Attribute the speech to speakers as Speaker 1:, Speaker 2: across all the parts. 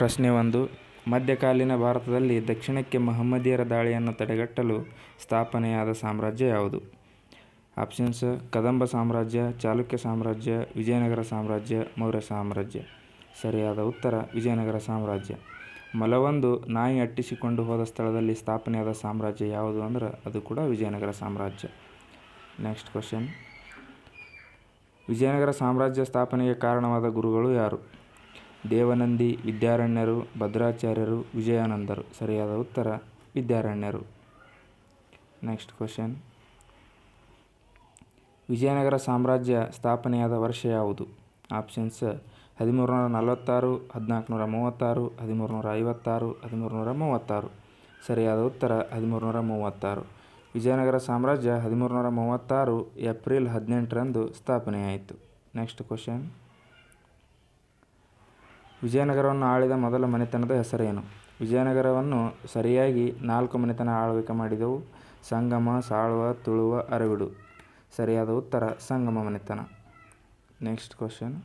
Speaker 1: ಪ್ರಶ್ನೆ ಒಂದು. ಮಧ್ಯಕಾಲೀನ ಭಾರತದಲ್ಲಿ ದಕ್ಷಿಣಕ್ಕೆ ಮಹಮ್ಮದಿಯರ ದಾಳಿಯನ್ನು ತಡೆಗಟ್ಟಲು ಸ್ಥಾಪನೆಯಾದ ಸಾಮ್ರಾಜ್ಯ ಯಾವುದು? ಆಪ್ಷನ್ಸ್ ಕದಂಬ ಸಾಮ್ರಾಜ್ಯ, ಚಾಲುಕ್ಯ ಸಾಮ್ರಾಜ್ಯ, ವಿಜಯನಗರ ಸಾಮ್ರಾಜ್ಯ, ಮೌರ್ಯ ಸಾಮ್ರಾಜ್ಯ. ಸರಿಯಾದ ಉತ್ತರ, ವಿಜಯನಗರ ಸಾಮ್ರಾಜ್ಯ. ಮಲವೊಂದು ನಾಯಿ ಅಟ್ಟಿಸಿಕೊಂಡು ಹೋದ ಸ್ಥಳದಲ್ಲಿ ಸ್ಥಾಪನೆಯಾದ ಸಾಮ್ರಾಜ್ಯ ಯಾವುದು ಅಂದ್ರೆ ಅದು ಕೂಡ ವಿಜಯನಗರ ಸಾಮ್ರಾಜ್ಯ. ನೆಕ್ಸ್ಟ್ ಕ್ವಶನ್ ವಿಜಯನಗರ ಸಾಮ್ರಾಜ್ಯ ಸ್ಥಾಪನೆಗೆ ಕಾರಣವಾದ ಗುರುಗಳು ಯಾರು? ದೇವನಂದಿ ವಿದ್ಯಾರಣ್ಯರು, ಭದ್ರಾಚಾರ್ಯರು, ವಿಜಯಾನಂದರು. ಸರಿಯಾದ ಉತ್ತರ, ವಿದ್ಯಾರಣ್ಯರು. ನೆಕ್ಸ್ಟ್ ಕ್ವಶನ್ ವಿಜಯನಗರ ಸಾಮ್ರಾಜ್ಯ ಸ್ಥಾಪನೆಯಾದ ವರ್ಷ ಯಾವುದು? ಆಪ್ಷನ್ಸ್ ಹದಿಮೂರು ನೂರ ನಲವತ್ತಾರು ಹದಿನಾಲ್ಕು ನೂರ ಮೂವತ್ತಾರು ಹದಿಮೂರು ನೂರ ಐವತ್ತಾರು ಹದಿಮೂರು ನೂರ ಮೂವತ್ತಾರು ಸರಿಯಾದ ಉತ್ತರ ಹದಿಮೂರು ನೂರ ಮೂವತ್ತಾರು ವಿಜಯನಗರ ಸಾಮ್ರಾಜ್ಯ ಹದಿಮೂರು ನೂರ ಮೂವತ್ತಾರು ಏಪ್ರಿಲ್ ಹದಿನೆಂಟರಂದು ಸ್ಥಾಪನೆಯಾಯಿತು. ನೆಕ್ಸ್ಟ್ ಕ್ವಶನ್ ವಿಜಯನಗರವನ್ನು ಆಳಿದ ಮೊದಲ ಮನೆತನದ ಹೆಸರೇನು? ವಿಜಯನಗರವನ್ನು ಸರಿಯಾಗಿ ನಾಲ್ಕು ಮನೆತನ ಆಳ್ವಿಕೆ ಮಾಡಿದವು. ಸಂಗಮ, ಸಾಳುವ, ತುಳುವ, ಅರವಿಡು. ಸರಿಯಾದ ಉತ್ತರ ಸಂಗಮ ಮನೆತನ. ನೆಕ್ಸ್ಟ್ ಕ್ವಶನ್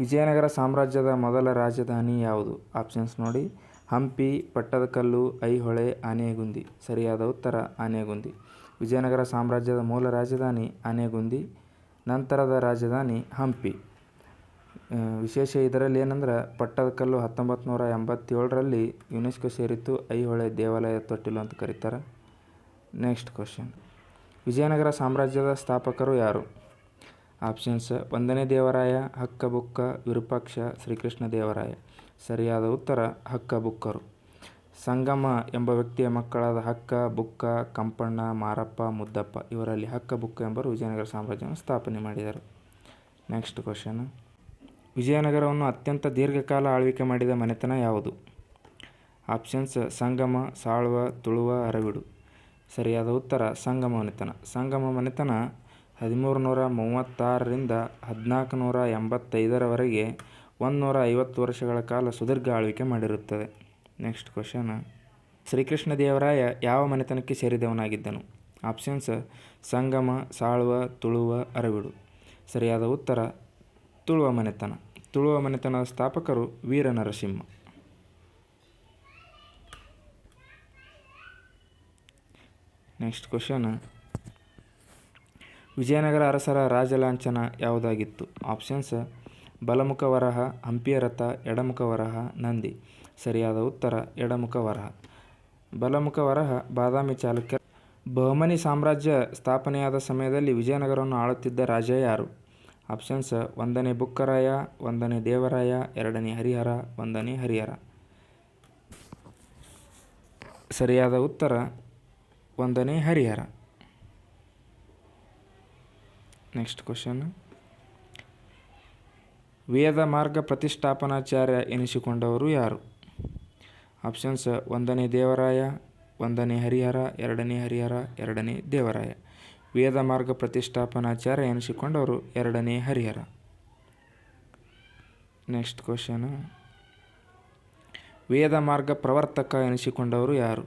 Speaker 1: ವಿಜಯನಗರ ಸಾಮ್ರಾಜ್ಯದ ಮೊದಲ ರಾಜಧಾನಿ ಯಾವುದು? ಆಪ್ಷನ್ಸ್ ನೋಡಿ. ಹಂಪಿ, ಪಟ್ಟದಕಲ್ಲು, ಐಹೊಳೆ, ಆನೆಗುಂದಿ. ಸರಿಯಾದ ಉತ್ತರ ಆನೆಗುಂದಿ. ವಿಜಯನಗರ ಸಾಮ್ರಾಜ್ಯದ ಮೂಲ ರಾಜಧಾನಿ ಆನೆಗುಂದಿ. ನಂತರದ ರಾಜಧಾನಿ ಹಂಪಿ. ವಿಶೇಷ ಇದರಲ್ಲಿ ಏನಂದ್ರೆ ಪಟ್ಟದಕಲ್ಲು ಹತ್ತೊಂಬತ್ತು ನೂರ ಎಂಬತ್ತೇಳರಲ್ಲಿ ಯುನೆಸ್ಕೋ ಸೇರಿತ್ತು, ಐಹೊಳೆ ದೇವಾಲಯ ತೊಟ್ಟಿಲು ಅಂತ ಕರೀತಾರೆ. ನೆಕ್ಸ್ಟ್ ಕ್ವಶನ್ ವಿಜಯನಗರ ಸಾಮ್ರಾಜ್ಯದ ಸ್ಥಾಪಕರು ಯಾರು? ಆಪ್ಷನ್ಸ್ ಒಂದನೇ ದೇವರಾಯ ಹಕ್ಕ ಬುಕ್ಕ ವಿರೂಪಾಕ್ಷ, ಶ್ರೀಕೃಷ್ಣ ದೇವರಾಯ. ಸರಿಯಾದ ಉತ್ತರ ಹಕ್ಕ ಬುಕ್ಕರು ಸಂಗಮ ಎಂಬ ವ್ಯಕ್ತಿಯ ಮಕ್ಕಳಾದ ಹಕ್ಕ, ಬುಕ್ಕ, ಕಂಪಣ್ಣ, ಮಾರಪ್ಪ, ಮುದ್ದಪ್ಪ, ಇವರಲ್ಲಿ ಹಕ್ಕ ಬುಕ್ಕ ಎಂಬರು ವಿಜಯನಗರ ಸಾಮ್ರಾಜ್ಯವನ್ನು ಸ್ಥಾಪನೆ ಮಾಡಿದರು. ನೆಕ್ಸ್ಟ್ ಕ್ವಶನ್ ವಿಜಯನಗರವನ್ನು ಅತ್ಯಂತ ದೀರ್ಘಕಾಲ ಆಳ್ವಿಕೆ ಮಾಡಿದ ಮನೆತನ ಯಾವುದು? ಆಪ್ಷನ್ಸ್, ಸಂಗಮ, ಸಾಳ್ವ, ತುಳುವ, ಅರವಿಡು. ಸರಿಯಾದ ಉತ್ತರ, ಸಂಗಮ ಮನೆತನ. ಸಂಗಮ ಮನೆತನ ಹದಿಮೂರು ನೂರ ಮೂವತ್ತಾರರಿಂದ ಹದಿನಾಲ್ಕು ನೂರ ಎಂಬತ್ತೈದರವರೆಗೆ ಒಂದು ಐವತ್ತು ವರ್ಷಗಳ ಕಾಲ ಸುದೀರ್ಘ ಆಳ್ವಿಕೆ ಮಾಡಿರುತ್ತದೆ. ನೆಕ್ಸ್ಟ್ ಕ್ವಶನ್ ಶ್ರೀಕೃಷ್ಣ ದೇವರಾಯ ಯಾವ ಮನೆತನಕ್ಕೆ ಸೇರಿದವನಾಗಿದ್ದನು? ಆಪ್ಷನ್ಸ್, ಸಂಗಮ, ಸಾಳ್ವ, ತುಳುವ, ಅರವಿಡು. ಸರಿಯಾದ ಉತ್ತರ ತುಳುವ ಮನೆತನ. ತುಳುವ ಮನೆತನದ ಸ್ಥಾಪಕರು ವೀರ ನರಸಿಂಹ. ನೆಕ್ಸ್ಟ್ ಕ್ವಶನ್ ವಿಜಯನಗರ ಅರಸರ ರಾಜಲಾಂಛನ ಯಾವುದಾಗಿತ್ತು? ಆಪ್ಷನ್ಸ್ ಬಲಮುಖ ವರಹ, ಹಂಪಿಯ ರಥ, ಎಡಮುಖ ವರಹ, ನಂದಿ. ಸರಿಯಾದ ಉತ್ತರ, ಎಡಮುಖ ವರಹ. ಬಲಮುಖ ವರಹ, ಬಾದಾಮಿ ಚಾಲುಕ್ಯ. ಬಹಮನಿ ಸಾಮ್ರಾಜ್ಯ ಸ್ಥಾಪನೆಯಾದ ಸಮಯದಲ್ಲಿ ವಿಜಯನಗರವನ್ನು ಆಳುತ್ತಿದ್ದ ರಾಜ ಯಾರು? ಆಪ್ಷನ್ಸ್, ಒಂದನೇ ಬುಕ್ಕರಾಯ, ಒಂದನೇ ದೇವರಾಯ, ಎರಡನೇ ಹರಿಹರ, ಒಂದನೇ ಹರಿಹರ. ಸರಿಯಾದ ಉತ್ತರ, ಒಂದನೇ ಹರಿಹರ. ನೆಕ್ಸ್ಟ್ ಕ್ವಶನ್ ವೇದ ಮಾರ್ಗ ಪ್ರತಿಷ್ಠಾಪನಾಚಾರ್ಯ ಎನಿಸಿಕೊಂಡವರು ಯಾರು? ಆಪ್ಷನ್ಸ್ ಒಂದನೇ ದೇವರಾಯ, ಒಂದನೇ ಹರಿಹರ, ಎರಡನೇ ಹರಿಹರ, ಎರಡನೇ ದೇವರಾಯ. ವೇದ ಮಾರ್ಗ ಪ್ರತಿಷ್ಠಾಪನಾಚಾರ್ಯ ಎನಿಸಿಕೊಂಡವರು ಎರಡನೇ ಹರಿಹರ. ನೆಕ್ಸ್ಟ್ ಕ್ವಶನ್ ವೇದ ಮಾರ್ಗ ಪ್ರವರ್ತಕ ಎನಿಸಿಕೊಂಡವರು ಯಾರು?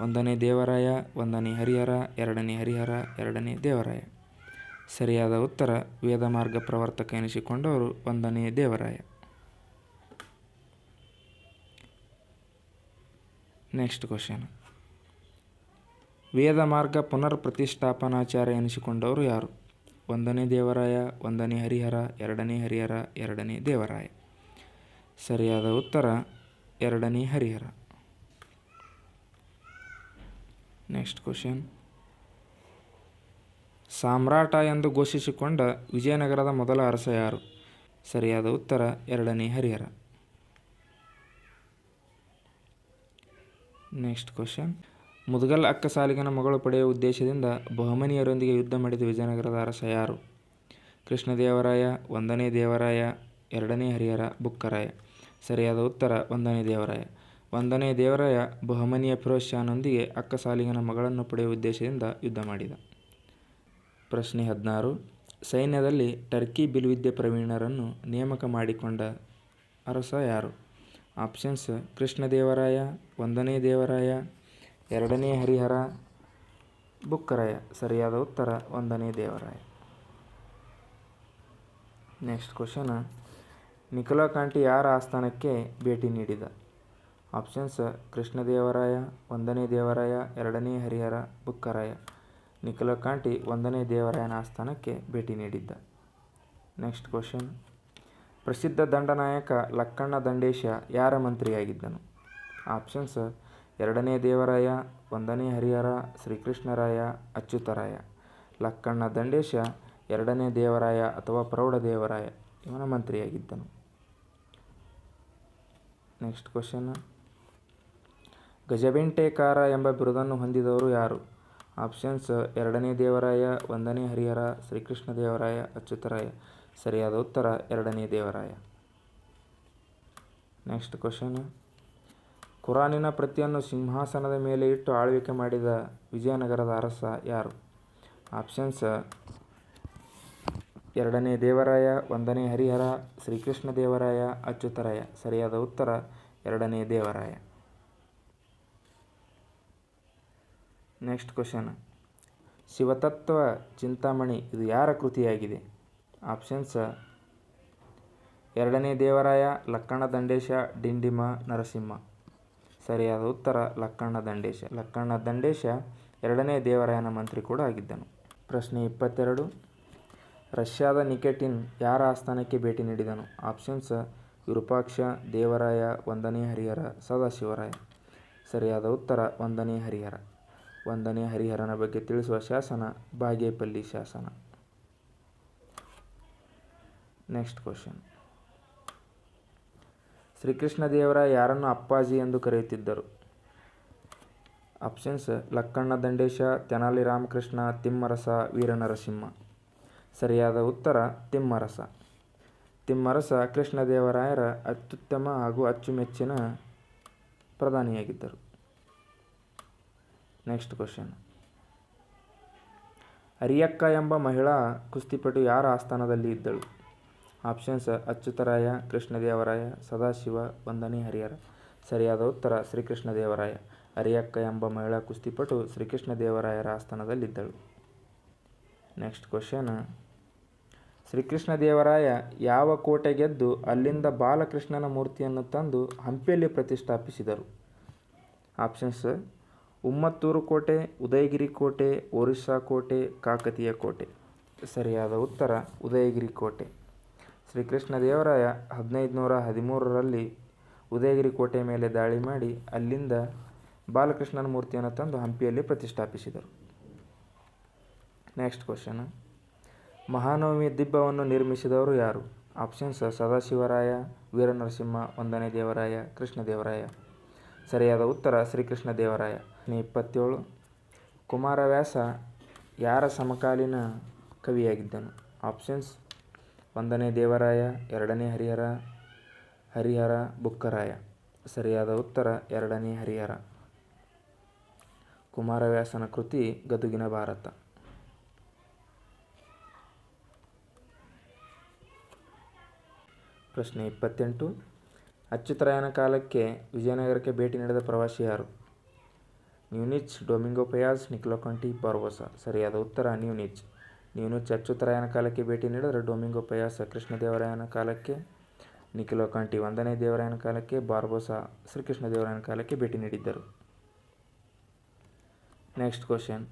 Speaker 1: ಒಂದನೇ ದೇವರಾಯ, ಒಂದನೇ ಹರಿಹರ, ಎರಡನೇ ಹರಿಹರ, ಎರಡನೇ ದೇವರಾಯ. ಸರಿಯಾದ ಉತ್ತರ, ವೇದ ಮಾರ್ಗ ಪ್ರವರ್ತಕ ಎನಿಸಿಕೊಂಡವರು ಒಂದನೇ ದೇವರಾಯ. ನೆಕ್ಸ್ಟ್ ಕ್ವಶನ್ ವೇದ ಮಾರ್ಗ ಪುನರ್ ಪ್ರತಿಷ್ಠಾಪನಾಚಾರ್ಯ ಎನಿಸಿಕೊಂಡವರು ಯಾರು? ಒಂದನೇ ದೇವರಾಯ, ಒಂದನೇ ಹರಿಹರ, ಎರಡನೇ ಹರಿಹರ, ಎರಡನೇ ದೇವರಾಯ. ಸರಿಯಾದ ಉತ್ತರ, ಎರಡನೇ ಹರಿಹರ. ನೆಕ್ಸ್ಟ್ ಕ್ವಶನ್ ಸಾಮ್ರಾಟ ಎಂದು ಘೋಷಿಸಿಕೊಂಡ ವಿಜಯನಗರದ ಮೊದಲ ಅರಸ ಯಾರು? ಸರಿಯಾದ ಉತ್ತರ, ಎರಡನೇ ಹರಿಹರ. ನೆಕ್ಸ್ಟ್ ಕ್ವಶನ್ ಮುದಗಲ್ ಅಕ್ಕಸಾಲಿಗನ ಮಗಳು ಪಡೆಯುವ ಉದ್ದೇಶದಿಂದ ಬಹಮನಿಯರೊಂದಿಗೆ ಯುದ್ಧ ಮಾಡಿದ ವಿಜಯನಗರದ ಅರಸ ಯಾರು? ಕೃಷ್ಣದೇವರಾಯ, ಒಂದನೇ ದೇವರಾಯ, ಎರಡನೇ ಹರಿಹರ, ಬುಕ್ಕರಾಯ. ಸರಿಯಾದ ಉತ್ತರ, ಒಂದನೇ ದೇವರಾಯ. ಒಂದನೇ ದೇವರಾಯ ಬಹಮನಿಯ ಫಿರೋಜ್ ಶಾನೊಂದಿಗೆ ಅಕ್ಕಸಾಲಿಗನ ಮಗಳನ್ನು ಪಡೆಯುವ ಉದ್ದೇಶದಿಂದ ಯುದ್ಧ ಮಾಡಿದ. ಪ್ರಶ್ನೆ ಹದಿನಾರು. ಸೈನ್ಯದಲ್ಲಿ ಟರ್ಕಿ ಬಿಲ್ವಿದ್ಯೆ ಪ್ರವೀಣರನ್ನು ನೇಮಕ ಮಾಡಿಕೊಂಡ ಅರಸ ಯಾರು? ಆಪ್ಷನ್ಸ್, ಕೃಷ್ಣದೇವರಾಯ, ಒಂದನೇ ದೇವರಾಯ ಎರಡನೇ ಹರಿಹರ ಬುಕ್ಕರಾಯ, ಸರಿಯಾದ ಉತ್ತರ, ಒಂದನೇ Devaraya. Next question Nicola Conti ಯಾರ ಆಸ್ಥಾನಕ್ಕೆ ಭೇಟಿ ನೀಡಿದ? ಆಪ್ಷನ್ಸ್ ಕೃಷ್ಣದೇವರಾಯ, ಒಂದನೇ ದೇವರಾಯ, ಎರಡನೇ ಹರಿಹರ ಬುಕ್ಕರಾಯ. ನಿಕೋಲಾ ಕಾಂಟಿ ಒಂದನೇ ದೇವರಾಯನ ಆಸ್ಥಾನಕ್ಕೆ ಭೇಟಿ ನೀಡಿದ್ದ? ನೆಕ್ಸ್ಟ್ ಕ್ವಶನ್ ಪ್ರಸಿದ್ಧ ದಂಡನಾಯಕ ಲಕ್ಕಣ್ಣ ದಂಡೇಶ ಯಾರ ಮಂತ್ರಿಯಾಗಿದ್ದನು? ಆಪ್ಷನ್ಸ್ ಎರಡನೇ ದೇವರಾಯ, ಒಂದನೇ ಹರಿಹರ, ಶ್ರೀಕೃಷ್ಣರಾಯ, ಅಚ್ಯುತರಾಯ. ಲಕ್ಕಣ್ಣ ದಂಡೇಶ ಎರಡನೇ ದೇವರಾಯ ಅಥವಾ ಪ್ರೌಢದೇವರಾಯ ಇವನ ಮಂತ್ರಿಯಾಗಿದ್ದನು. ನೆಕ್ಸ್ಟ್ ಕ್ವಶನ್ ಗಜಬೆಂಟೇಕಾರ ಎಂಬ ಬಿರುದನ್ನು ಹೊಂದಿದವರು ಯಾರು? ಆಪ್ಷನ್ಸ್ ಎರಡನೇ ದೇವರಾಯ, ಒಂದನೇ ಹರಿಹರ, ಶ್ರೀಕೃಷ್ಣ ದೇವರಾಯ, ಅಚ್ಯುತರಾಯ. ಸರಿಯಾದ ಉತ್ತರ, ಎರಡನೇ ದೇವರಾಯ. ನೆಕ್ಸ್ಟ್ ಕ್ವಶನ್ ಕುರಾನಿನ ಪ್ರತಿಯನ್ನು ಸಿಂಹಾಸನದ ಮೇಲೆ ಇಟ್ಟು ಆಳ್ವಿಕೆ ಮಾಡಿದ ವಿಜಯನಗರದ ಅರಸ ಯಾರು? ಆಪ್ಷನ್ಸ್ ಎರಡನೇ ದೇವರಾಯ, ಒಂದನೇ ಹರಿಹರ, ಶ್ರೀಕೃಷ್ಣ ದೇವರಾಯ, ಅಚ್ಯುತರಾಯ. ಸರಿಯಾದ ಉತ್ತರ, ಎರಡನೇ ದೇವರಾಯ. ನೆಕ್ಸ್ಟ್ ಕ್ವಶನ್ ಶಿವತತ್ವ ಚಿಂತಾಮಣಿ, ಇದು ಯಾರ ಕೃತಿಯಾಗಿದೆ? ಆಪ್ಷನ್ಸ್ ಎರಡನೇ ದೇವರಾಯ, ಲಕ್ಕಣ ದಂಡೇಶ, ಡಿಂಡಿಮ, ನರಸಿಂಹ. ಸರಿಯಾದ ಉತ್ತರ ಲಕ್ಕಣ್ಣ ದಂಡೇಶ. ಲಕ್ಕಣ್ಣ ದಂಡೇಶ ಎರಡನೇ ದೇವರಾಯನ ಮಂತ್ರಿ ಕೂಡ ಆಗಿದ್ದನು. ಪ್ರಶ್ನೆ ಇಪ್ಪತ್ತೆರಡು. ರಷ್ಯಾದ ನಿಕೆಟಿನ್ ಯಾರ ಆಸ್ಥಾನಕ್ಕೆ ಭೇಟಿ ನೀಡಿದನು? ಆಪ್ಷನ್ಸ್, ವಿರೂಪಾಕ್ಷ, ದೇವರಾಯ, ಒಂದನೇ ಹರಿಹರ ಸದಾಶಿವರಾಯ ಸರಿಯಾದ ಉತ್ತರ, ಒಂದನೇ ಹರಿಹರ. ಒಂದನೇ ಹರಿಹರನ ಬಗ್ಗೆ ತಿಳಿಸುವ ಶಾಸನ ಬಾಗೇಪಲ್ಲಿ ಶಾಸನ. Next question. ಶ್ರೀಕೃಷ್ಣ ದೇವರ ಯಾರನ್ನು ಅಪ್ಪಾಜಿ ಎಂದು ಕರೆಯುತ್ತಿದ್ದರು? ಆಪ್ಷನ್ಸ್ ಲಕ್ಕಣ್ಣ ದಂಡೇಶ, ತೆನಾಲಿ ರಾಮಕೃಷ್ಣ, ತಿಮ್ಮರಸ, ವೀರನರಸಿಂಹ. ಸರಿಯಾದ ಉತ್ತರ, ತಿಮ್ಮರಸ. ತಿಮ್ಮರಸ ಕೃಷ್ಣದೇವರಾಯರ ಅತ್ಯುತ್ತಮ ಹಾಗೂ ಅಚ್ಚುಮೆಚ್ಚಿನ ಪ್ರಧಾನಿಯಾಗಿದ್ದರು. ನೆಕ್ಸ್ಟ್ ಕ್ವಶನ್ ಅರಿಯಕ್ಕ ಎಂಬ ಮಹಿಳಾ ಕುಸ್ತಿಪಟು ಯಾರ ಆಸ್ಥಾನದಲ್ಲಿ ಇದ್ದಳು? ಆಪ್ಷನ್ಸ್ ಅಚ್ಯುತರಾಯ, ಕೃಷ್ಣದೇವರಾಯ, ಸದಾಶಿವ, ವಂದನಿ ಹರಿಹರ. ಸರಿಯಾದ ಉತ್ತರ, ಶ್ರೀಕೃಷ್ಣದೇವರಾಯ. ಅರಿಯಕ್ಕ ಎಂಬ ಮಹಿಳಾ ಕುಸ್ತಿಪಟು ಶ್ರೀಕೃಷ್ಣದೇವರಾಯರ ಆಸ್ಥಾನದಲ್ಲಿದ್ದಳು. ನೆಕ್ಸ್ಟ್ ಕ್ವಶನ್ ಶ್ರೀಕೃಷ್ಣದೇವರಾಯ ಯಾವ ಕೋಟೆ ಗೆದ್ದು ಅಲ್ಲಿಂದ ಬಾಲಕೃಷ್ಣನ ಮೂರ್ತಿಯನ್ನು ತಂದು ಹಂಪಿಯಲ್ಲಿ ಪ್ರತಿಷ್ಠಾಪಿಸಿದರು? ಆಪ್ಷನ್ಸ್, ಉಮ್ಮತ್ತೂರು ಕೋಟೆ, ಉದಯಗಿರಿ ಕೋಟೆ, ಒರಿಸ್ಸಾ ಕೋಟೆ, ಕಾಕತೀಯ ಕೋಟೆ. ಸರಿಯಾದ ಉತ್ತರ, ಉದಯಗಿರಿ ಕೋಟೆ. ಶ್ರೀಕೃಷ್ಣದೇವರಾಯ ಹದಿನೈದು ನೂರ ಹದಿಮೂರರಲ್ಲಿ ಉದಯಗಿರಿ ಕೋಟೆ ಮೇಲೆ ದಾಳಿ ಮಾಡಿ ಅಲ್ಲಿಂದ ಬಾಲಕೃಷ್ಣನ ಮೂರ್ತಿಯನ್ನು ತಂದು ಹಂಪಿಯಲ್ಲಿ ಪ್ರತಿಷ್ಠಾಪಿಸಿದರು. ನೆಕ್ಸ್ಟ್ ಕ್ವಶನ್ ಮಹಾನವಮಿ ದಿಬ್ಬವನ್ನು ನಿರ್ಮಿಸಿದವರು ಯಾರು? ಆಪ್ಷನ್ಸ್ ಸದಾಶಿವರಾಯ, ವೀರನರಸಿಂಹ, ಒಂದನೇ ದೇವರಾಯ, ಕೃಷ್ಣದೇವರಾಯ. ಸರಿಯಾದ ಉತ್ತರ ಶ್ರೀಕೃಷ್ಣ ದೇವರಾಯ ಇಪ್ಪತ್ತೇಳು. ಕುಮಾರವ್ಯಾಸ ಯಾರ ಸಮಕಾಲೀನ ಕವಿಯಾಗಿದ್ದನು? ಆಪ್ಷನ್ಸ್ ಒಂದನೇ ದೇವರಾಯ, ಎರಡನೇ ಹರಿಹರ ಹರಿಹರ ಬುಕ್ಕರಾಯ. ಸರಿಯಾದ ಉತ್ತರ, ಎರಡನೇ ಹರಿಹರ. ಕುಮಾರವ್ಯಾಸನ ಕೃತಿ, ಗದುಗಿನ ಭಾರತ. ಪ್ರಶ್ನೆ ಇಪ್ಪತ್ತೆಂಟು. ಅಚ್ಯುತರಾಯನ ಕಾಲಕ್ಕೆ ವಿಜಯನಗರಕ್ಕೆ ಭೇಟಿ ನೀಡಿದ ಪ್ರವಾಸಿ ಯಾರು? ನ್ಯೂನಿಚ್, ಡೊಮಿಂಗೋ ಪಯಾಸ್ ನಿಕ್ಲೋಕಂಟಿ ಬಾರ್ಬೋಸಾ ಸರಿಯಾದ ಉತ್ತರ, ನ್ಯೂನಿಚ್. ನ್ಯೂನಿಚ್ ಚಚ್ಚುತ್ತರಾಯನ ಕಾಲಕ್ಕೆ ಭೇಟಿ ನೀಡಿದರೆ ಡೊಮಿಂಗೋ ಕೃಷ್ಣ ದೇವರಾಯನ ಕಾಲಕ್ಕೆ ನಿಖಿಲೋಕಂಟಿ ಒಂದನೇ ದೇವರಾಯನ ಕಾಲಕ್ಕೆ, ಬಾರ್ಬೋಸ ಶ್ರೀಕೃಷ್ಣದೇವರಾಯನ ಕಾಲಕ್ಕೆ ಭೇಟಿ ನೀಡಿದ್ದರು. ನೆಕ್ಸ್ಟ್ ಕ್ವಶನ್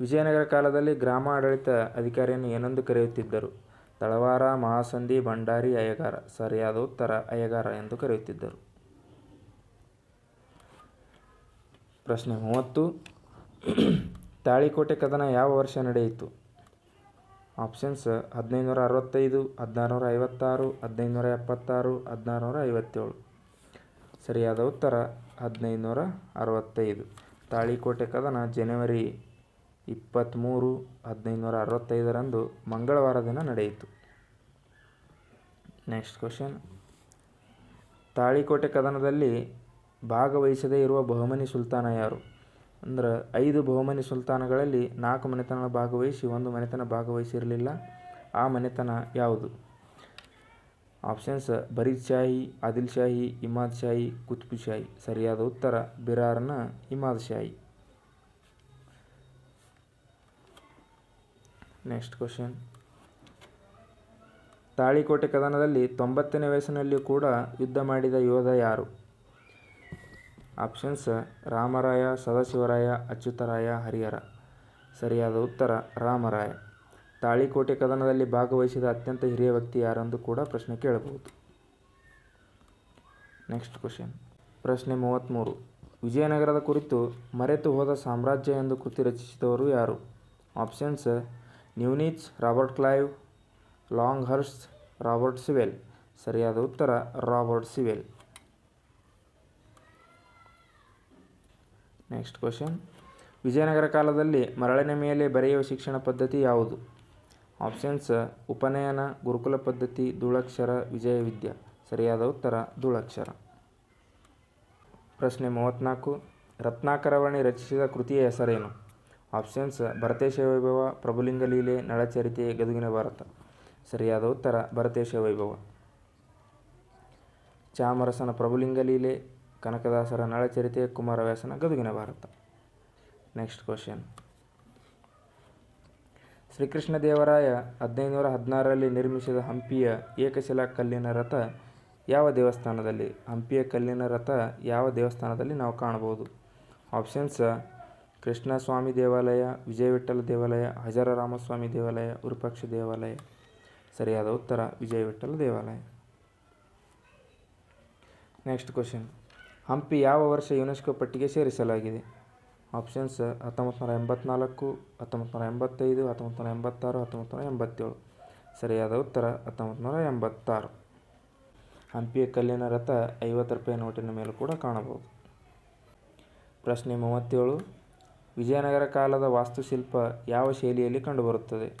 Speaker 1: ವಿಜಯನಗರ ಕಾಲದಲ್ಲಿ ಗ್ರಾಮ ಆಡಳಿತ ಅಧಿಕಾರಿಯನ್ನು ಏನೊಂದು ಕರೆಯುತ್ತಿದ್ದರು? ತಳವಾರ, ಮಹಾಸಂಧಿ, ಭಂಡಾರಿ, ಅಯ್ಯಗಾರ. ಸರಿಯಾದ ಉತ್ತರ, ಅಯ್ಯಗಾರ ಎಂದು ಕರೆಯುತ್ತಿದ್ದರು. ಪ್ರಶ್ನೆ ಮೂವತ್ತು. ತಾಳಿಕೋಟೆ ಕದನ ಯಾವ ವರ್ಷ ನಡೆಯಿತು? ಆಪ್ಷನ್ಸ್ ಹದಿನೈದುನೂರ ಅರವತ್ತೈದು ಹದಿನಾರುನೂರ ಐವತ್ತಾರು ಹದಿನೈದುನೂರ ಎಪ್ಪತ್ತಾರು ಹದಿನಾರುನೂರ ಐವತ್ತೇಳು. ಸರಿಯಾದ ಉತ್ತರ ಹದಿನೈದುನೂರ ಅರವತ್ತೈದು. ತಾಳಿಕೋಟೆ ಕದನ, ಜನವರಿ ಇಪ್ಪತ್ತ್ಮೂರು ಹದಿನೈದುನೂರ ಅರವತ್ತೈದರಂದು ಮಂಗಳವಾರ ದಿನ ನಡೆಯಿತು. ನೆಕ್ಸ್ಟ್ ಕ್ವಶನ್ ತಾಳಿಕೋಟೆ ಕದನದಲ್ಲಿ ಭಾಗವಹಿಸದೇ ಇರುವ ಬಹುಮನಿ ಸುಲ್ತಾನ ಯಾರು? ಅಂದ್ರೆ ಐದು ಬಹುಮನಿ ಸುಲ್ತಾನಗಳಲ್ಲಿ ನಾಲ್ಕು ಮನೆತನ ಭಾಗವಹಿಸಿ ಒಂದು ಮನೆತನ ಭಾಗವಹಿಸಿರಲಿಲ್ಲ. ಆ ಮನೆತನ ಯಾವುದು? ಆಪ್ಷನ್ಸ್ ಬರೀದ್ ಶಾಹಿ ಆದಿಲ್ ಶಾಹಿ ಇಮಾದ್ ಶಾಹಿ ಕುತುಬ್ ಶಾಹಿ ಸರಿಯಾದ ಉತ್ತರ, ಬಿರಾರ್ನ ಇಮಾದ್ ಶಾಹಿ ನೆಕ್ಸ್ಟ್ ಕ್ವಶನ್ ತಾಳಿಕೋಟೆ ಕದನದಲ್ಲಿ ತೊಂಬತ್ತನೇ ವಯಸ್ಸಿನಲ್ಲಿಯೂ ಕೂಡ ಯುದ್ಧ ಮಾಡಿದ ಯೋಧ ಯಾರು? ಆಪ್ಷನ್ಸ್ ರಾಮರಾಯ, ಸದಾಶಿವರಾಯ, ಅಚ್ಯುತರಾಯ, ಹರಿಹರ. ಸರಿಯಾದ ಉತ್ತರ, ರಾಮರಾಯ. ತಾಳಿಕೋಟೆ ಕದನದಲ್ಲಿ ಭಾಗವಹಿಸಿದ ಅತ್ಯಂತ ಹಿರಿಯ ವ್ಯಕ್ತಿ ಯಾರೆಂದು ಕೂಡ ಪ್ರಶ್ನೆ ಕೇಳಬಹುದು. ನೆಕ್ಸ್ಟ್ ಕ್ವಶನ್ ಪ್ರಶ್ನೆ ಮೂವತ್ತ್ಮೂರು ವಿಜಯನಗರದ ಕುರಿತು ಮರೆತು ಹೋದ ಸಾಮ್ರಾಜ್ಯ ಎಂದು ಕೃತಿ ರಚಿಸಿದವರು ಯಾರು? Options Nuniz, Robert Clive Longhurst Robert Sewell. ಸರಿಯಾದ ಉತ್ತರ, Robert Sewell. Next question Vijayanagara ಕಾಲದಲ್ಲಿ ಮರಳಿನ ಮೇಲೆ ಬರೆಯುವ ಶಿಕ್ಷಣ ಪದ್ಧತಿ ಯಾವುದು? ಆಪ್ಷನ್ಸ್ ಉಪನಯನ, ಗುರುಕುಲ ಪದ್ಧತಿ ಧೂಳಕ್ಷರ ವಿಜಯ ವಿದ್ಯಾ. ಸರಿಯಾದ ಉತ್ತರ ಧೂಳಕ್ಷರ ಪ್ರಶ್ನೆ ಮೂವತ್ತ್ನಾಲ್ಕು ರತ್ನಾಕರವಣಿ ರಚಿಸಿದ ಕೃತಿಯ ಹೆಸರೇನು? ಆಪ್ಷನ್ಸ್ ಭರತೇಶ ವೈಭವ, ಪ್ರಭುಲಿಂಗ ಲೀಲೆ, ನಳಚರಿತೆ, ಗದುಗಿನ ಭಾರತ. ಸರಿಯಾದ ಉತ್ತರ ಭರತೇಶ ವೈಭವ. ಚಾಮರಸನ ಪ್ರಭುಲಿಂಗ ಲೀಲೆ ಕನಕದಾಸರ ನಳಚರಿತೆ ಕುಮಾರವ್ಯಾಸನ ಗದುಗಿನ ಭಾರತ. ನೆಕ್ಸ್ಟ್ ಕ್ವಶನ್ ಶ್ರೀಕೃಷ್ಣ ದೇವರಾಯ ಹದಿನೈದುನೂರ ಹದಿನಾರರಲ್ಲಿ ನಿರ್ಮಿಸಿದ ಹಂಪಿಯ ಏಕಶಿಲಾ ಕಲ್ಲಿನ ರಥ ಯಾವ ದೇವಸ್ಥಾನದಲ್ಲಿ? ಹಂಪಿಯ ಕಲ್ಲಿನ ರಥ ಯಾವ ದೇವಸ್ಥಾನದಲ್ಲಿ ನಾವು ಕಾಣಬಹುದು? ಆಪ್ಷನ್ಸ್ ಕೃಷ್ಣಸ್ವಾಮಿ ದೇವಾಲಯ ವಿಜಯವಿಠಲ ದೇವಾಲಯ, ಹಜರರಾಮಸ್ವಾಮಿ ದೇವಾಲಯ, ವಿರೂಪಾಕ್ಷ ದೇವಾಲಯ. ಸರಿಯಾದ ಉತ್ತರ ವಿಜಯವಿಠಲ ದೇವಾಲಯ. ನೆಕ್ಸ್ಟ್ ಕ್ವಶನ್ ಹಂಪಿ ಯಾವ ವರ್ಷ ಯುನೆಸ್ಕೋ ಪಟ್ಟಿಗೆ ಸೇರಿಸಲಾಗಿದೆ? ಆಪ್ಷನ್ಸ್ ಹತ್ತೊಂಬತ್ತು ನೂರ ಎಂಬತ್ನಾಲ್ಕು ಹತ್ತೊಂಬತ್ತು ನೂರ ಎಂಬತ್ತೈದು ಹತ್ತೊಂಬತ್ತು ನೂರ ಎಂಬತ್ತಾರು ಹತ್ತೊಂಬತ್ತು ನೂರ ಎಂಬತ್ತೇಳು. ಸರಿಯಾದ ಉತ್ತರ ಹತ್ತೊಂಬತ್ತು ನೂರ ಎಂಬತ್ತಾರು. ಹಂಪಿಯ ಕಲ್ಲಿನ ರಥ ಐವತ್ತು ರೂಪಾಯಿ ನೋಟಿನ ಮೇಲೂ ಕೂಡ ಕಾಣಬಹುದು. ಪ್ರಶ್ನೆ ಮೂವತ್ತೇಳು, ವಿಜಯನಗರ ಕಾಲದ ವಾಸ್ತುಶಿಲ್ಪ ಯಾವ ಶೈಲಿಯಲ್ಲಿ ಕಂಡುಬರುತ್ತದೆ?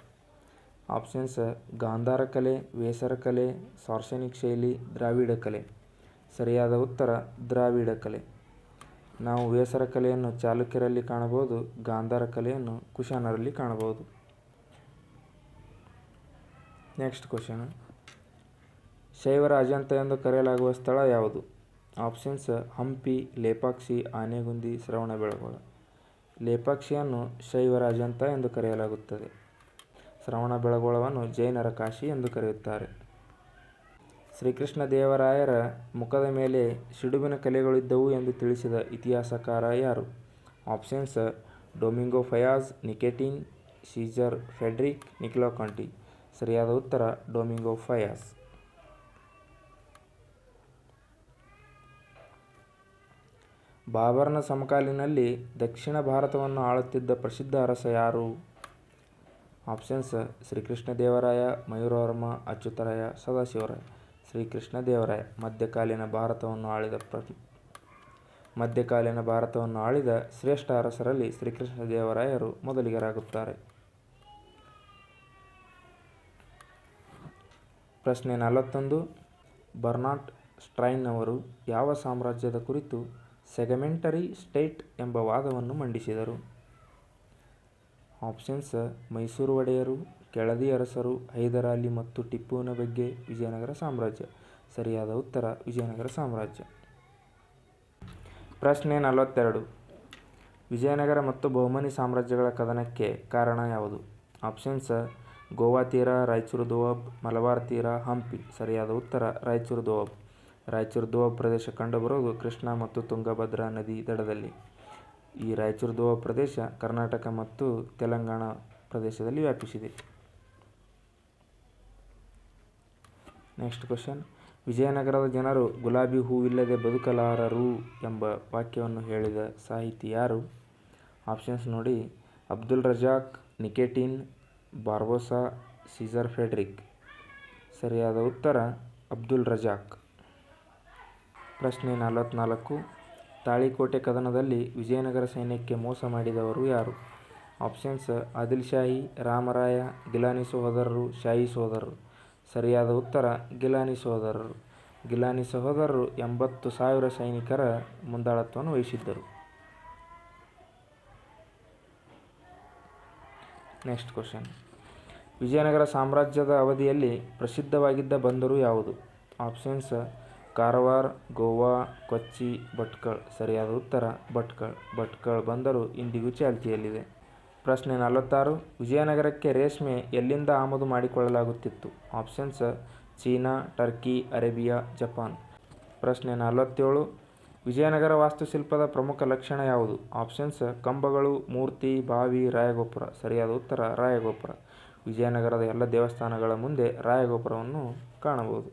Speaker 1: ಆಪ್ಷನ್ಸ್ ಗಾಂಧಾರ ಕಲೆ ವೇಸರ ಕಲೆ ಸಾರ್ಶನಿಕ್ ಶೈಲಿ ದ್ರಾವಿಡ ಕಲೆ ಸರಿಯಾದ ಉತ್ತರ, ದ್ರಾವಿಡ ಕಲೆ. ನಾವು ವೇಸರ ಕಲೆಯನ್ನು ಚಾಲುಕ್ಯರಲ್ಲಿ ಕಾಣಬಹುದು, ಗಾಂಧಾರ ಕಲೆಯನ್ನು ಕುಶಾನರಲ್ಲಿ ಕಾಣಬಹುದು. ನೆಕ್ಸ್ಟ್ ಕ್ವಶನ್ ಶೈವರ ಅಜಂತ ಎಂದು ಕರೆಯಲಾಗುವ ಸ್ಥಳ ಯಾವುದು? ಆಪ್ಷನ್ಸ್ ಹಂಪಿ, ಲೇಪಾಕ್ಷಿ, ಆನೆಗುಂದಿ ಶ್ರವಣಬೆಳಗೊಳ ಲೇಪಾಕ್ಷಿಯನ್ನು ಶೈವರ ಅಜಂತ ಎಂದು ಕರೆಯಲಾಗುತ್ತದೆ. ಶ್ರವಣಬೆಳಗೊಳವನ್ನು ಜೈನರ ಕಾಶಿ ಎಂದು ಕರೆಯುತ್ತಾರೆ. ಶ್ರೀಕೃಷ್ಣ ದೇವರಾಯರ ಮುಖದ ಮೇಲೆ ಸಿಡುಬಿನ ಕಲೆಗಳಿದ್ದವು ಎಂದು ತಿಳಿಸಿದ ಇತಿಹಾಸಕಾರ ಯಾರು? Options Domingo Paes, Nikitin, Caesar Frederick, Niccolo Conti. ಸರಿಯಾದ ಉತ್ತರ, ಡೊಮಿಂಗೋ ಫಯಾಜ್. ಬಾಬರ್ನ ಸಮಕಾಲಿನಲ್ಲಿ ದಕ್ಷಿಣ ಭಾರತವನ್ನು ಆಳುತ್ತಿದ್ದ ಪ್ರಸಿದ್ಧ ಅರಸ ಯಾರು? ಆಪ್ಷನ್ಸ್ ಶ್ರೀಕೃಷ್ಣ ದೇವರಾಯ ಮಯೂರವರ್ಮ ಅಚ್ಯುತರಾಯ, ಸದಾಶಿವರಾಯ. ಶ್ರೀಕೃಷ್ಣ ದೇವರಾಯ. ಮಧ್ಯಕಾಲೀನ ಭಾರತವನ್ನು ಆಳಿದ ಪ್ರ, ಮಧ್ಯಕಾಲೀನ ಭಾರತವನ್ನು ಆಳಿದ ಶ್ರೇಷ್ಠ ಅರಸರಲ್ಲಿ ಶ್ರೀಕೃಷ್ಣದೇವರಾಯರು ಮೊದಲಿಗರಾಗುತ್ತಾರೆ. ಪ್ರಶ್ನೆ ನಲವತ್ತೊಂದು. ಬರ್ನಾಟ್ ಸ್ಟ್ರೈನ್ ಅವರು ಯಾವ ಸಾಮ್ರಾಜ್ಯದ ಕುರಿತು ಸೆಗಮೆಂಟರಿ ಸ್ಟೇಟ್ ಎಂಬ ವಾದವನ್ನು ಮಂಡಿಸಿದರು? ಆಪ್ಷನ್ಸ್, ಮೈಸೂರು ಒಡೆಯರು ಕೆಳದಿ ಅರಸರು, ಹೈದರಾಲಿ ಮತ್ತು ಟಿಪ್ಪುವಿನ ಬಗ್ಗೆ ವಿಜಯನಗರ ಸಾಮ್ರಾಜ್ಯ. ಸರಿಯಾದ ಉತ್ತರ, ವಿಜಯನಗರ ಸಾಮ್ರಾಜ್ಯ. ಪ್ರಶ್ನೆ ನಲವತ್ತೆರಡು. ವಿಜಯನಗರ ಮತ್ತು ಬಹುಮನಿ ಸಾಮ್ರಾಜ್ಯಗಳ ಕದನಕ್ಕೆ ಕಾರಣ ಯಾವುದು? ಆಪ್ಷನ್ಸ್ ಗೋವಾ ತೀರ, ರಾಯಚೂರು ದೋವಬ್ ಮಲಬಾರ್ ತೀರ, ಹಂಪಿ. ಸರಿಯಾದ ಉತ್ತರ, ರಾಯಚೂರು ದೋವಬ್ ರಾಯಚೂರು ದೋವಬ್ ಪ್ರದೇಶ ಕಂಡುಬರುವುದು ಕೃಷ್ಣ ಮತ್ತು ತುಂಗಭದ್ರಾ ನದಿ ದಡದಲ್ಲಿ. ಈ ರಾಯಚೂರು ದೋವಬ್ ಪ್ರದೇಶ ಕರ್ನಾಟಕ ಮತ್ತು ತೆಲಂಗಾಣ ಪ್ರದೇಶದಲ್ಲಿ ವ್ಯಾಪಿಸಿದೆ. ನೆಕ್ಸ್ಟ್ ಕ್ವಶನ್ ವಿಜಯನಗರದ ಜನರು ಗುಲಾಬಿ ಹೂವಿಲ್ಲದೆ ಬದುಕಲಾರರು ಎಂಬ ವಾಕ್ಯವನ್ನು ಹೇಳಿದ ಸಾಹಿತಿ ಯಾರು? ಆಪ್ಷನ್ಸ್ ನೋಡಿ. Abdul Razzaq, Nikitin, Barbosa, Caesar Frederick. ಸರಿಯಾದ ಉತ್ತರ, ಅಬ್ದುಲ್ ರಜಾಕ್. ಪ್ರಶ್ನೆ ನಲವತ್ನಾಲ್ಕು. ತಾಳಿಕೋಟೆ ಕದನದಲ್ಲಿ ವಿಜಯನಗರ ಸೈನ್ಯಕ್ಕೆ ಮೋಸ ಮಾಡಿದವರು ಯಾರು? ಆಪ್ಷನ್ಸ್ ಆದಿಲ್ ಶಾಹಿ ರಾಮರಾಯ, ಗಿಲಾನಿ ಸಹೋದರರು ಶಾಹಿ ಸಹೋದರರು ಸರಿಯಾದ ಉತ್ತರ, ಗಿಲಾನಿ ಸಹೋದರರು ಗಿಲಾನಿ ಸಹೋದರರು ಎಂಬತ್ತು ಸಾವಿರ ಸೈನಿಕರ ಮುಂದಾಳತ್ವವನ್ನು ವಹಿಸಿದ್ದರು. ನೆಕ್ಸ್ಟ್ ಕ್ವಶನ್ ವಿಜಯನಗರ ಸಾಮ್ರಾಜ್ಯದ ಅವಧಿಯಲ್ಲಿ ಪ್ರಸಿದ್ಧವಾಗಿದ್ದ ಬಂದರು ಯಾವುದು? ಆಪ್ಷನ್ಸ್ ಕಾರವಾರ, ಗೋವಾ, ಕೊಚ್ಚಿ, ಭಟ್ಕಳ್. ಸರಿಯಾದ ಉತ್ತರ, ಭಟ್ಕಳ್. ಭಟ್ಕಳ್ ಬಂದರು ಇಂದಿಗೂ ಚಾಲ್ತಿಯಲ್ಲಿದೆ. ಪ್ರಶ್ನೆ ನಲವತ್ತಾರು. ವಿಜಯನಗರಕ್ಕೆ ರೇಷ್ಮೆ ಎಲ್ಲಿಂದ ಆಮದು ಮಾಡಿಕೊಳ್ಳಲಾಗುತ್ತಿತ್ತು? Options China, Turkey, Arabia, Japan. ಪ್ರಶ್ನೆ ನಲವತ್ತೇಳು. ವಿಜಯನಗರ ವಾಸ್ತುಶಿಲ್ಪದ ಪ್ರಮುಖ ಲಕ್ಷಣ ಯಾವುದು? ಆಪ್ಷನ್ಸ್ ಕಂಬಗಳು, ಮೂರ್ತಿ, ಬಾವಿ, ರಾಯಗೋಪುರ. ಸರಿಯಾದ ಉತ್ತರ, ರಾಯಗೋಪುರ. ವಿಜಯನಗರದ ಎಲ್ಲ ದೇವಸ್ಥಾನಗಳ ಮುಂದೆ ರಾಯಗೋಪುರವನ್ನು ಕಾಣಬಹುದು.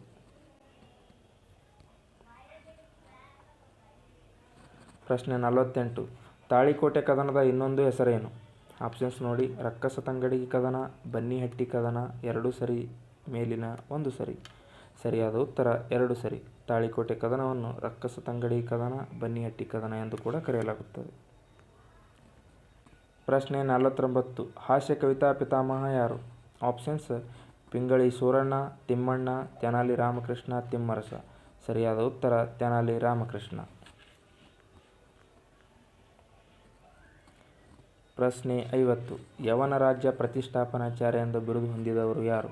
Speaker 1: ಪ್ರಶ್ನೆ ನಲವತ್ತೆಂಟು. ತಾಳಿಕೋಟೆ ಕದನದ ಇನ್ನೊಂದು ಹೆಸರೇನು? ಆಪ್ಷನ್ಸ್ ನೋಡಿ. ರಕ್ಕಸ ತಂಗಡಿ ಕದನ ಬನ್ನಿಹಟ್ಟಿ ಕದನ, ಎರಡು ಸರಿ, ಮೇಲಿನ ಒಂದು ಸರಿ. ಸರಿಯಾದ ಉತ್ತರ, ಎರಡು ಸರಿ. ತಾಳಿಕೋಟೆ ಕದನವನ್ನು ರಕ್ಕಸ ತಂಗಡಿ ಕದನ ಬನ್ನಿಹಟ್ಟಿ ಕದನ ಎಂದು ಕೂಡ ಕರೆಯಲಾಗುತ್ತದೆ. ಪ್ರಶ್ನೆ ನಲವತ್ತೊಂಬತ್ತು. ಹಾಸ್ಯ ಕವಿತಾ ಪಿತಾಮಹ ಯಾರು? ಆಪ್ಷನ್ಸ್, ಪಿಂಗಳಿ ಸೂರಣ್ಣ, ತಿಮ್ಮಣ್ಣ, ತೆನಾಲಿ ರಾಮಕೃಷ್ಣ, ತಿಮ್ಮರಸ. ಸರಿಯಾದ ಉತ್ತರ, ತೆನಾಲಿ ರಾಮಕೃಷ್ಣ. ಪ್ರಶ್ನೆ ಐವತ್ತು. ಯವನ ರಾಜ್ಯ ಪ್ರತಿಷ್ಠಾಪನಾಚಾರ್ಯ ಎಂದು ಬಿರುದು ಹೊಂದಿದವರು ಯಾರು?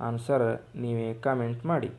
Speaker 1: ಆನ್ಸರ್ ನೀವೇ ಕಾಮೆಂಟ್ ಮಾಡಿ.